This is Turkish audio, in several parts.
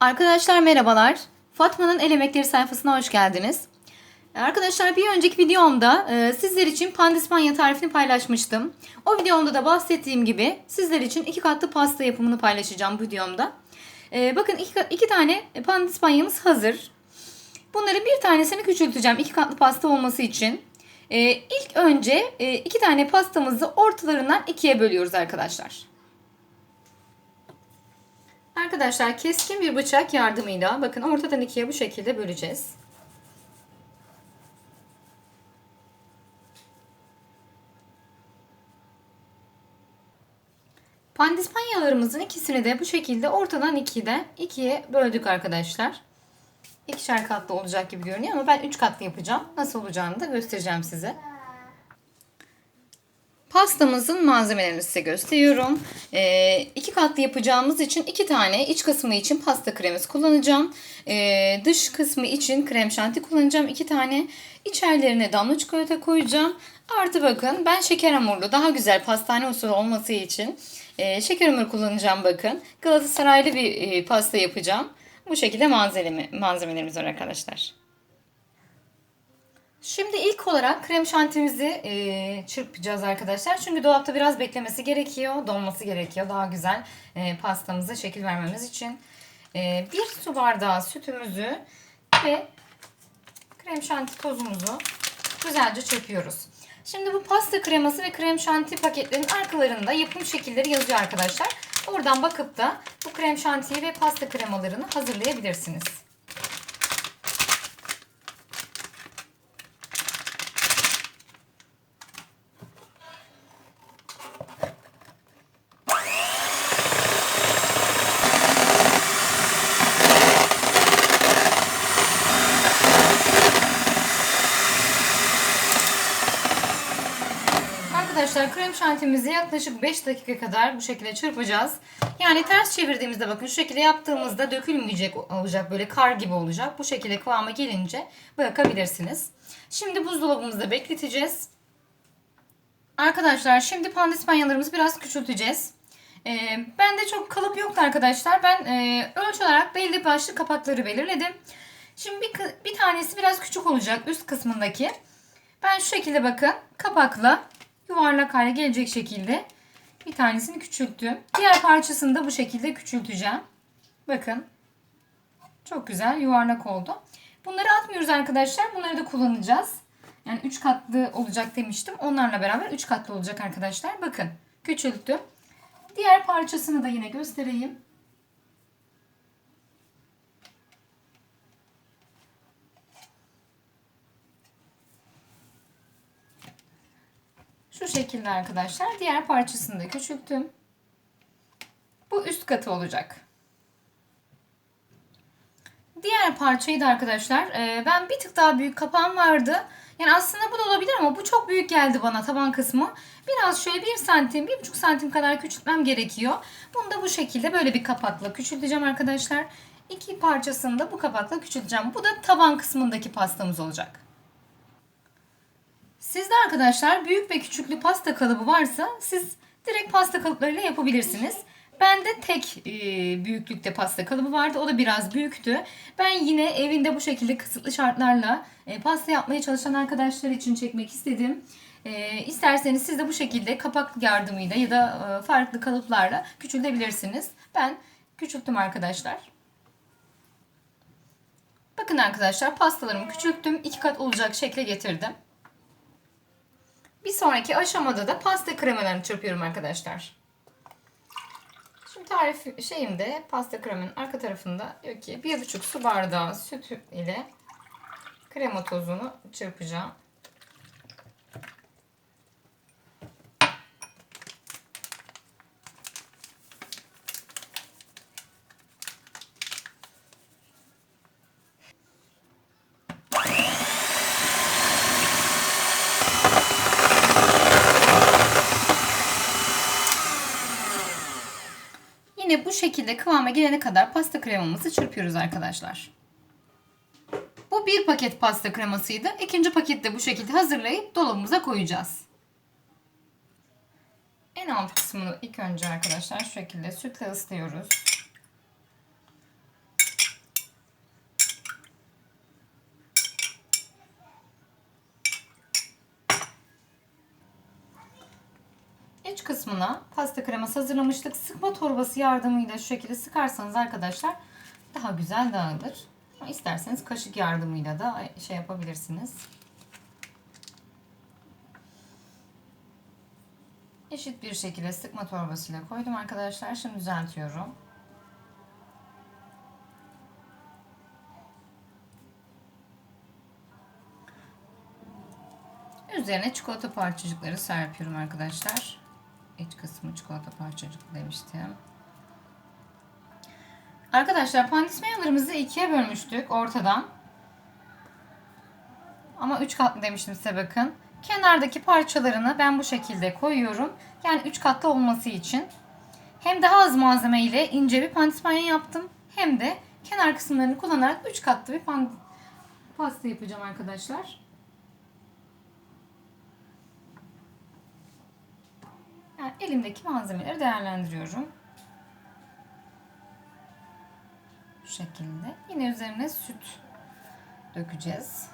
Arkadaşlar merhabalar. Fatma'nın El Emekleri sayfasına hoş geldiniz. Arkadaşlar bir önceki videomda e, sizler için pandispanya tarifini paylaşmıştım. O videomda da bahsettiğim gibi sizler için iki katlı pasta yapımını paylaşacağım bu videomda. E, bakın iki, iki tane pandispanyamız hazır. Bunların bir tanesini küçülteceğim iki katlı pasta olması için. E, ilk önce e, iki tane pastamızı ortalarından ikiye bölüyoruz arkadaşlar. Arkadaşlar keskin bir bıçak yardımıyla bakın ortadan ikiye bu şekilde böleceğiz. Pandispanyalarımızın ikisini de bu şekilde ortadan ikide ikiye böldük arkadaşlar. İkişer katlı olacak gibi görünüyor ama ben üç katlı yapacağım. Nasıl olacağını da göstereceğim size. Pastamızın malzemelerini size gösteriyorum. Ee, iki katlı yapacağımız için iki tane iç kısmı için pasta kremisi kullanacağım. Ee, dış kısmı için krem şanti kullanacağım. iki tane içerilerine damla çikolata koyacağım. Artı bakın ben şeker hamurlu daha güzel pastane usulü olması için e, şeker hamuru kullanacağım bakın. Galatasaraylı bir e, pasta yapacağım. Bu şekilde malzeme, malzemelerimiz var arkadaşlar. Şimdi ilk olarak krem şantimizi e, çırpacağız arkadaşlar. Çünkü dolapta biraz beklemesi gerekiyor. Donması gerekiyor. Daha güzel e, pastamıza şekil vermemiz için. E, bir su bardağı sütümüzü ve krem şanti tozumuzu güzelce çırpıyoruz. Şimdi bu pasta kreması ve krem şanti paketlerin arkalarında yapım şekilleri yazıyor arkadaşlar. Oradan bakıp da bu krem şantiyi ve pasta kremalarını hazırlayabilirsiniz. Arkadaşlar krem şantimizi yaklaşık 5 dakika kadar bu şekilde çırpacağız. Yani ters çevirdiğimizde bakın şu şekilde yaptığımızda dökülmeyecek olacak böyle kar gibi olacak. Bu şekilde kıvama gelince bırakabilirsiniz. Şimdi buzdolabımızda bekleteceğiz. Arkadaşlar şimdi pandispanyalarımızı biraz küçülteceğiz. Ee, bende çok kalıp yoktu arkadaşlar. Ben e, ölçü olarak belli başlı kapakları belirledim. Şimdi bir, bir tanesi biraz küçük olacak üst kısmındaki. Ben şu şekilde bakın kapakla yuvarlak hale gelecek şekilde bir tanesini küçülttüm. Diğer parçasını da bu şekilde küçülteceğim. Bakın. Çok güzel yuvarlak oldu. Bunları atmıyoruz arkadaşlar. Bunları da kullanacağız. Yani 3 katlı olacak demiştim. Onlarla beraber 3 katlı olacak arkadaşlar. Bakın küçülttüm. Diğer parçasını da yine göstereyim. Şu şekilde arkadaşlar. Diğer parçasını da küçülttüm. Bu üst katı olacak. Diğer parçayı da arkadaşlar e, ben bir tık daha büyük kapağım vardı. Yani aslında bu da olabilir ama bu çok büyük geldi bana taban kısmı. Biraz şöyle 1 santim, 1,5 santim kadar küçültmem gerekiyor. Bunu da bu şekilde böyle bir kapakla küçülteceğim arkadaşlar. İki parçasını da bu kapakla küçülteceğim. Bu da taban kısmındaki pastamız olacak. Sizde arkadaşlar büyük ve küçüklü pasta kalıbı varsa siz direkt pasta kalıplarıyla yapabilirsiniz. Bende tek e, büyüklükte pasta kalıbı vardı. O da biraz büyüktü. Ben yine evinde bu şekilde kısıtlı şartlarla e, pasta yapmaya çalışan arkadaşlar için çekmek istedim. E, isterseniz siz de bu şekilde kapak yardımıyla ya da e, farklı kalıplarla küçültebilirsiniz. Ben küçülttüm arkadaşlar. Bakın arkadaşlar pastalarımı küçülttüm. iki kat olacak şekle getirdim. Bir sonraki aşamada da pasta kremalarını çırpıyorum arkadaşlar. Şimdi tarif şeyimde pasta kremanın arka tarafında diyor ki 1,5 su bardağı süt ile krema tozunu çırpacağım. Yine bu şekilde kıvama gelene kadar pasta kremamızı çırpıyoruz arkadaşlar. Bu bir paket pasta kremasıydı. İkinci paketi de bu şekilde hazırlayıp dolabımıza koyacağız. En alt kısmını ilk önce arkadaşlar şu şekilde sütle ıslıyoruz. iç kısmına pasta kreması hazırlamıştık. Sıkma torbası yardımıyla şu şekilde sıkarsanız arkadaşlar daha güzel dağılır. İsterseniz kaşık yardımıyla da şey yapabilirsiniz. Eşit bir şekilde sıkma torbasıyla koydum arkadaşlar. Şimdi düzeltiyorum. Üzerine çikolata parçacıkları serpiyorum arkadaşlar. İç kısmı çikolata parçacıklı demiştim. Arkadaşlar pandismayalarımızı ikiye bölmüştük ortadan. Ama 3 katlı demiştim size bakın. Kenardaki parçalarını ben bu şekilde koyuyorum. Yani 3 katlı olması için. Hem daha az malzeme ile ince bir pandispanya yaptım. Hem de kenar kısımlarını kullanarak 3 katlı bir pasta yapacağım arkadaşlar. Elimdeki malzemeleri değerlendiriyorum. Bu şekilde. Yine üzerine süt dökeceğiz.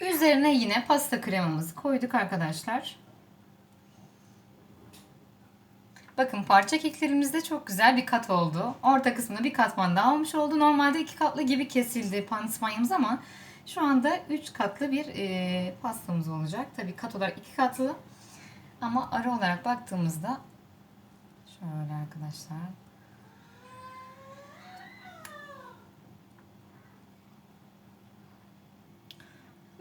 Üzerine yine pasta kremamızı koyduk arkadaşlar. Bakın parça keklerimizde çok güzel bir kat oldu. Orta kısmında bir katman daha olmuş oldu. Normalde iki katlı gibi kesildi pandispanyamız ama şu anda üç katlı bir e, pastamız olacak. Tabii kat olarak iki katlı ama ara olarak baktığımızda şöyle arkadaşlar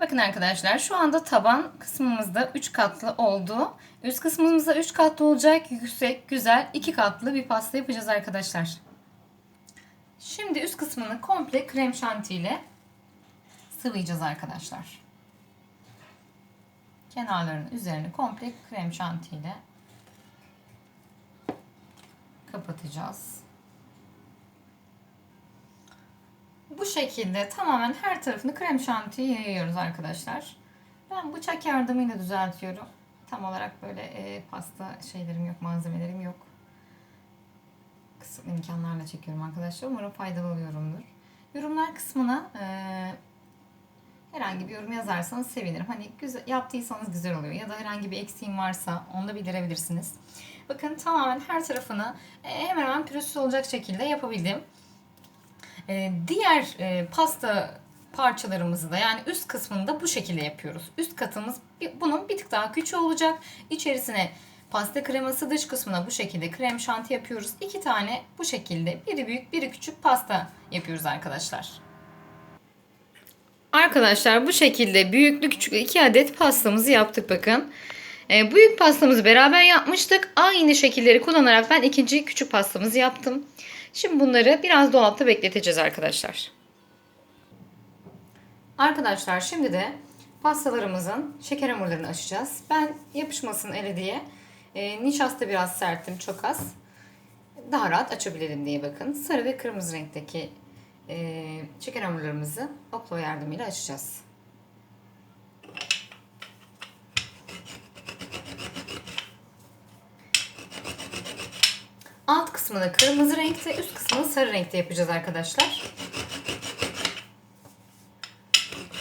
Bakın arkadaşlar şu anda taban kısmımızda 3 katlı oldu. Üst kısmımızda 3 katlı olacak. Yüksek, güzel 2 katlı bir pasta yapacağız arkadaşlar. Şimdi üst kısmını komple krem şanti ile sıvayacağız arkadaşlar. Kenarlarının üzerini komple krem şanti ile kapatacağız. Bu şekilde tamamen her tarafını krem şantiye yayıyoruz arkadaşlar. Ben bıçak yardımıyla düzeltiyorum. Tam olarak böyle e, pasta şeylerim yok, malzemelerim yok. Kısıtlı imkanlarla çekiyorum arkadaşlar. Umarım faydalı oluyorumdur. Yorumlar kısmına e, herhangi bir yorum yazarsanız sevinirim. Hani güzel, yaptıysanız güzel oluyor ya da herhangi bir eksiğim varsa onu da bildirebilirsiniz. Bakın tamamen her tarafını e, hemen hemen pürüzsüz olacak şekilde yapabildim. Ee, diğer e, pasta parçalarımızı da yani üst kısmını da bu şekilde yapıyoruz. Üst katımız bunun bir tık daha küçük olacak. İçerisine pasta kreması dış kısmına bu şekilde krem şanti yapıyoruz. İki tane bu şekilde biri büyük biri küçük pasta yapıyoruz arkadaşlar. Arkadaşlar bu şekilde büyüklü küçüklü iki adet pastamızı yaptık bakın. E, büyük pastamızı beraber yapmıştık. Aynı şekilleri kullanarak ben ikinci küçük pastamızı yaptım. Şimdi bunları biraz dolapta bekleteceğiz arkadaşlar. Arkadaşlar şimdi de pastalarımızın şeker hamurlarını açacağız. Ben yapışmasın eli diye e, nişasta biraz serttim çok az. Daha rahat açabilelim diye bakın. Sarı ve kırmızı renkteki e, şeker hamurlarımızı oklo yardımıyla açacağız. Alt kısmını kırmızı renkte, üst kısmını sarı renkte yapacağız arkadaşlar.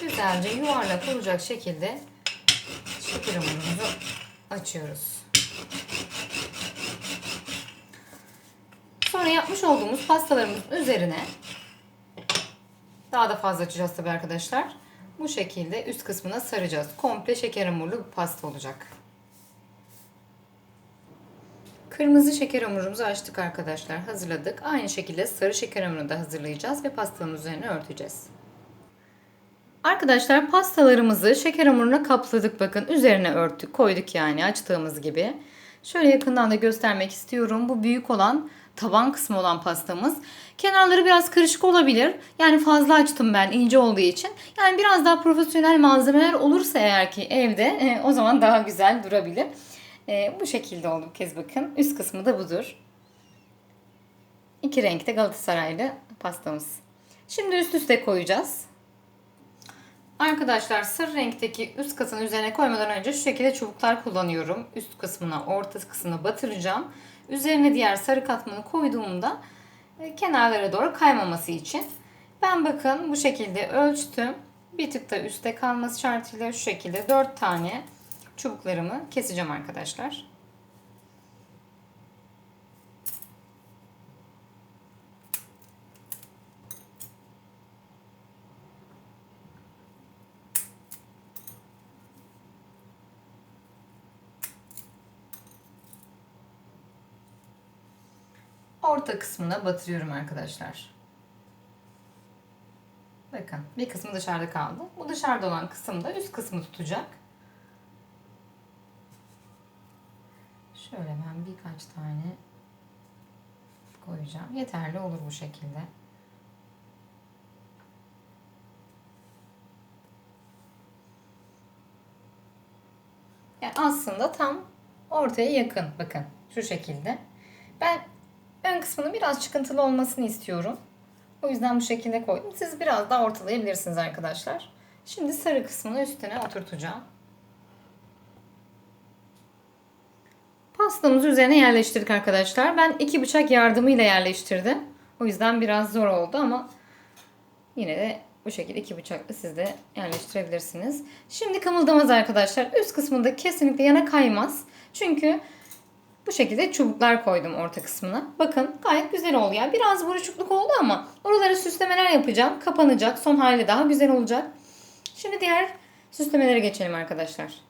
Güzelce yuvarlak olacak şekilde şeker hamurumuzu açıyoruz. Sonra yapmış olduğumuz pastalarımızın üzerine daha da fazla açacağız tabii arkadaşlar. Bu şekilde üst kısmına saracağız. Komple şeker hamurlu bir pasta olacak. Kırmızı şeker hamurumuzu açtık arkadaşlar. Hazırladık. Aynı şekilde sarı şeker hamurunu da hazırlayacağız ve pastanın üzerine örteceğiz. Arkadaşlar pastalarımızı şeker hamuruna kapladık. Bakın üzerine örttük. Koyduk yani açtığımız gibi. Şöyle yakından da göstermek istiyorum. Bu büyük olan taban kısmı olan pastamız. Kenarları biraz karışık olabilir. Yani fazla açtım ben ince olduğu için. Yani biraz daha profesyonel malzemeler olursa eğer ki evde e, o zaman daha güzel durabilir. E, bu şekilde oldu bu kez bakın. Üst kısmı da budur. İki renkte Galatasaraylı pastamız. Şimdi üst üste koyacağız. Arkadaşlar sarı renkteki üst katının üzerine koymadan önce şu şekilde çubuklar kullanıyorum. Üst kısmına, orta kısmına batıracağım. Üzerine diğer sarı katmanı koyduğumda e, kenarlara doğru kaymaması için Ben bakın bu şekilde ölçtüm. Bir tık da üstte kalması şartıyla şu şekilde 4 tane çubuklarımı keseceğim arkadaşlar. Orta kısmına batırıyorum arkadaşlar. Bakın bir kısmı dışarıda kaldı. Bu dışarıda olan kısım da üst kısmı tutacak. Şöyle ben birkaç tane koyacağım. Yeterli olur bu şekilde. Yani aslında tam ortaya yakın. Bakın şu şekilde. Ben ön kısmının biraz çıkıntılı olmasını istiyorum. O yüzden bu şekilde koydum. Siz biraz daha ortalayabilirsiniz arkadaşlar. Şimdi sarı kısmını üstüne oturtacağım. Pastamızı üzerine yerleştirdik arkadaşlar. Ben iki bıçak yardımıyla yerleştirdim. O yüzden biraz zor oldu ama yine de bu şekilde iki bıçakla siz de yerleştirebilirsiniz. Şimdi kımıldamaz arkadaşlar. Üst kısmında kesinlikle yana kaymaz. Çünkü bu şekilde çubuklar koydum orta kısmına. Bakın gayet güzel oldu. Yani biraz buruşukluk oldu ama oralara süslemeler yapacağım. Kapanacak. Son hali daha güzel olacak. Şimdi diğer süslemelere geçelim arkadaşlar.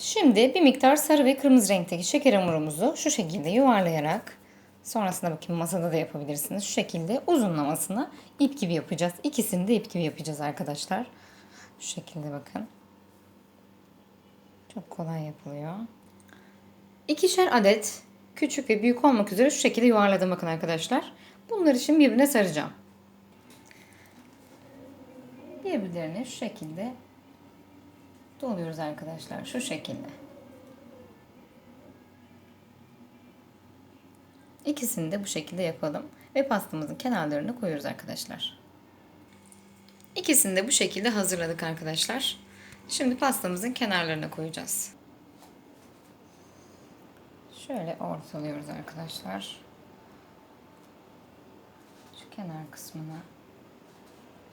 Şimdi bir miktar sarı ve kırmızı renkteki şeker hamurumuzu şu şekilde yuvarlayarak sonrasında bakayım masada da yapabilirsiniz. Şu şekilde uzunlamasına ip gibi yapacağız. İkisini de ip gibi yapacağız arkadaşlar. Şu şekilde bakın. Çok kolay yapılıyor. İkişer adet küçük ve büyük olmak üzere şu şekilde yuvarladım bakın arkadaşlar. Bunları şimdi birbirine saracağım. Birbirlerine şu şekilde doluyoruz arkadaşlar. Şu şekilde. İkisini de bu şekilde yapalım. Ve pastamızın kenarlarını koyuyoruz arkadaşlar. İkisini de bu şekilde hazırladık arkadaşlar. Şimdi pastamızın kenarlarına koyacağız. Şöyle ortalıyoruz arkadaşlar. Şu kenar kısmına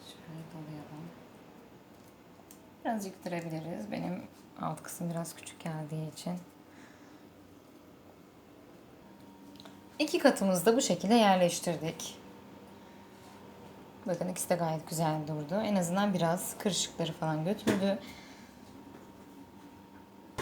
şöyle dolayalım. Biraz yıktırabiliriz. Benim alt kısım biraz küçük geldiği için. İki katımızı da bu şekilde yerleştirdik. Bakın ikisi de gayet güzel durdu. En azından biraz kırışıkları falan götürdü.